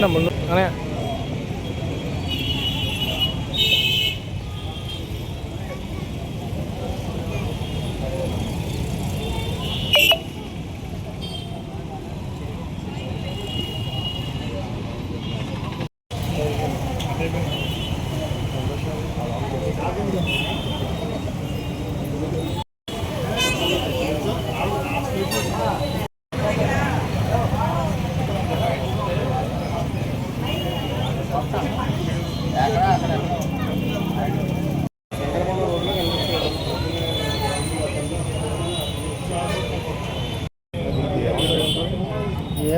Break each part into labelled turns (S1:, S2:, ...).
S1: నా ముందు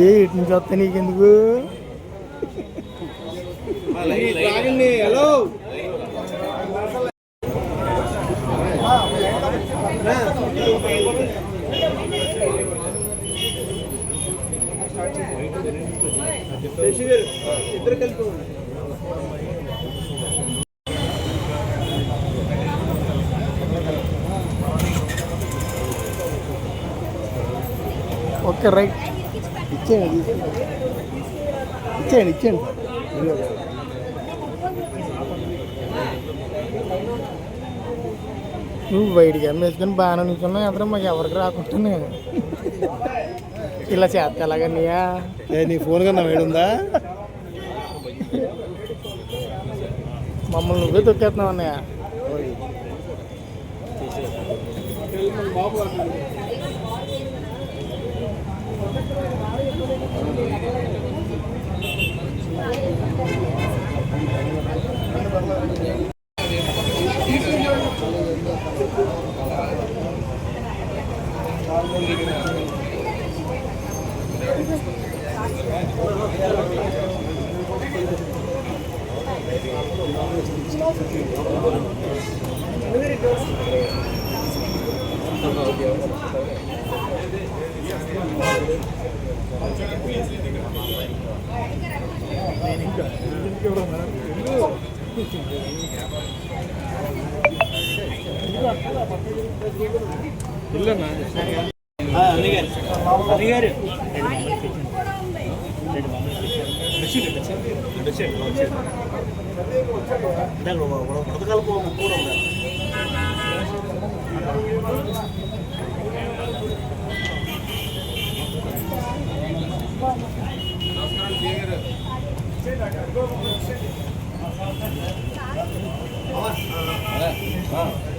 S1: ఏ ఇటు నుంచి నీకెందుకు?
S2: హలో? ഇത്ര കൽപ്പമുണ്ട്
S1: ഓക്കെ റൈറ്റ് ഇച്ചയാണ് ഇച്ചയാണ് ഇച്ചയാണ് నువ్వు బయటికి అమ్మేసుకొని బాగానే నిల్చున్నావు ఎదురు మాకు ఎవరికి రాకుండానే ఇలా చేస్తే ఎలాగన్నయ్యా?
S2: నీ ఫోన్ కన్నా వేడుందా
S1: మమ్మల్ని నువ్వే తొక్కేస్తున్నావు అన్నయ్య.
S3: బుక్స్ కూడా ఉన్నాయి ఇవ్వండి మేడం ఇక్కడ సార్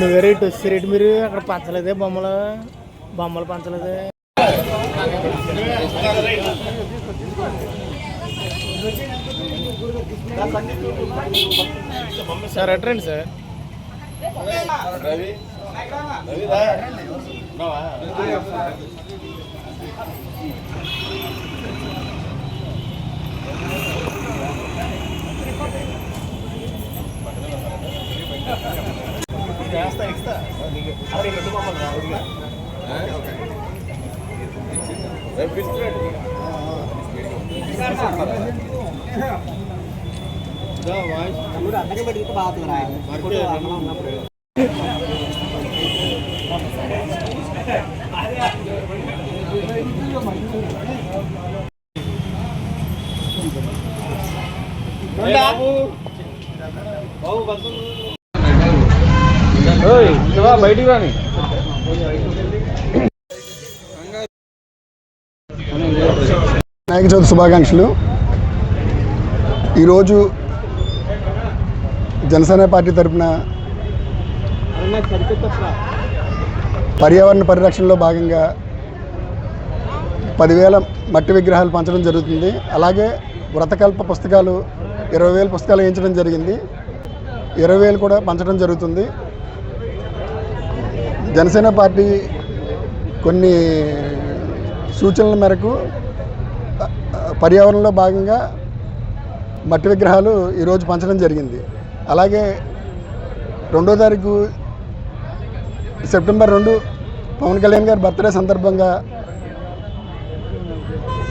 S1: నువ్వే రేటు వచ్చే రేటు మీరు అక్కడ పంచలేదే బొమ్మలు. బొమ్మలు పంచలేదే. సార్ అట్రండి సార్.
S2: రవి. రవి రా రేపు ఇస్తున్నాడు
S4: అందరికీ పెట్టి బాగుతుందిరా ఫోటో అక్కడ ఉన్నప్పుడు.
S1: బయటికి రాని
S5: వినాయక చవితి శుభాకాంక్షలు. ఈరోజు జనసేన పార్టీ తరఫున పర్యావరణ పరిరక్షణలో భాగంగా పదివేల మట్టి విగ్రహాలు పంచడం జరుగుతుంది. అలాగే వ్రతకల్ప పుస్తకాలు ఇరవై వేల పుస్తకాలు వేయించడం జరిగింది. ఇరవై వేలు కూడా పంచడం జరుగుతుంది. జనసేన పార్టీ కొన్ని సూచనల మేరకు పర్యావరణంలో భాగంగా మట్టి విగ్రహాలు ఈరోజు పంచడం జరిగింది. అలాగే రెండో తారీఖు సెప్టెంబర్ రెండు పవన్ కళ్యాణ్ గారి బర్త్డే సందర్భంగా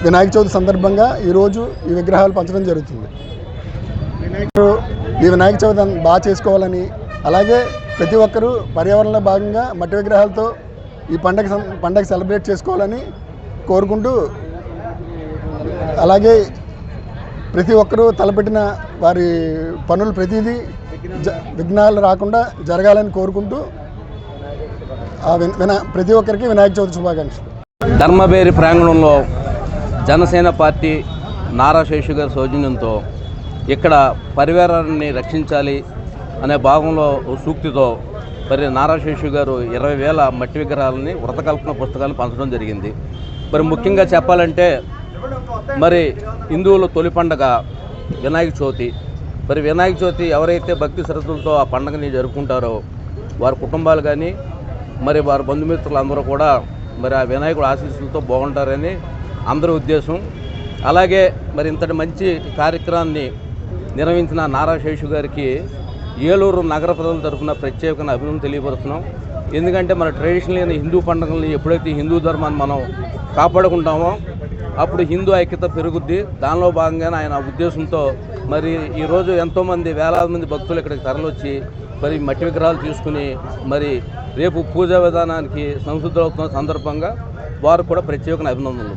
S5: వినాయక చవితి సందర్భంగా ఈరోజు ఈ విగ్రహాలు పంచడం జరుగుతుంది. ఈ వినాయక చవితి బాగా చేసుకోవాలని అలాగే ప్రతి ఒక్కరూ పర్యావరణంలో భాగంగా మట్టి విగ్రహాలతో ఈ పండగ సం- పండగ సెలబ్రేట్ చేసుకోవాలని కోరుకుంటూ అలాగే ప్రతి ఒక్కరూ తలపెట్టిన వారి పనులు ప్రతిదీ జ విఘ్నాలు రాకుండా జరగాలని కోరుకుంటూ ప్రతి ఒక్కరికి వినాయక చవితి శుభాకాంక్షలు.
S6: ధర్మబేరి ప్రాంగణంలో జనసేన పార్టీ నారా శేషు గారి సౌజన్యంతో ఇక్కడ పరివారాన్ని రక్షించాలి అనే భాగంలో సూక్తితో మరి నారా శేషు గారు ఇరవై వేల మట్టి విగ్రహాలని వ్రతకల్పన పుస్తకాలు పంచడం జరిగింది. మరి ముఖ్యంగా చెప్పాలంటే మరి హిందువుల తొలి పండగ వినాయక చవితి. మరి వినాయక చవితి ఎవరైతే భక్తి శ్రద్ధలతో ఆ పండుగని జరుపుకుంటారో వారి కుటుంబాలు కానీ మరి వారి బంధుమిత్రులు అందరూ కూడా మరి ఆ వినాయకుడు ఆశీస్సులతో బాగుంటారని అందరి ఉద్దేశం. అలాగే మరి ఇంతటి మంచి కార్యక్రమాన్ని నిర్వహించిన నారా శేషు గారికి ఏలూరు నగర ప్రజల తరఫున ప్రత్యేకంగా అభినందన తెలియపరుస్తున్నాం. ఎందుకంటే మన ట్రెడిషనల్ హిందూ పండుగల్ని ఎప్పుడైతే హిందూ ధర్మాన్ని మనం కాపాడుకుంటామో అప్పుడు హిందూ ఐక్యత పెరుగుద్ది. దానిలో భాగంగానే ఆయన ఉద్దేశంతో మరి ఈరోజు ఎంతోమంది వేలాది మంది భక్తులు ఇక్కడికి తరలొచ్చి మరి మట్టి విగ్రహాలు తీసుకుని మరి రేపు పూజా విధానానికి సంసిద్ధులవుతున్న సందర్భంగా వారు కూడా ప్రత్యేక అభినందనలు.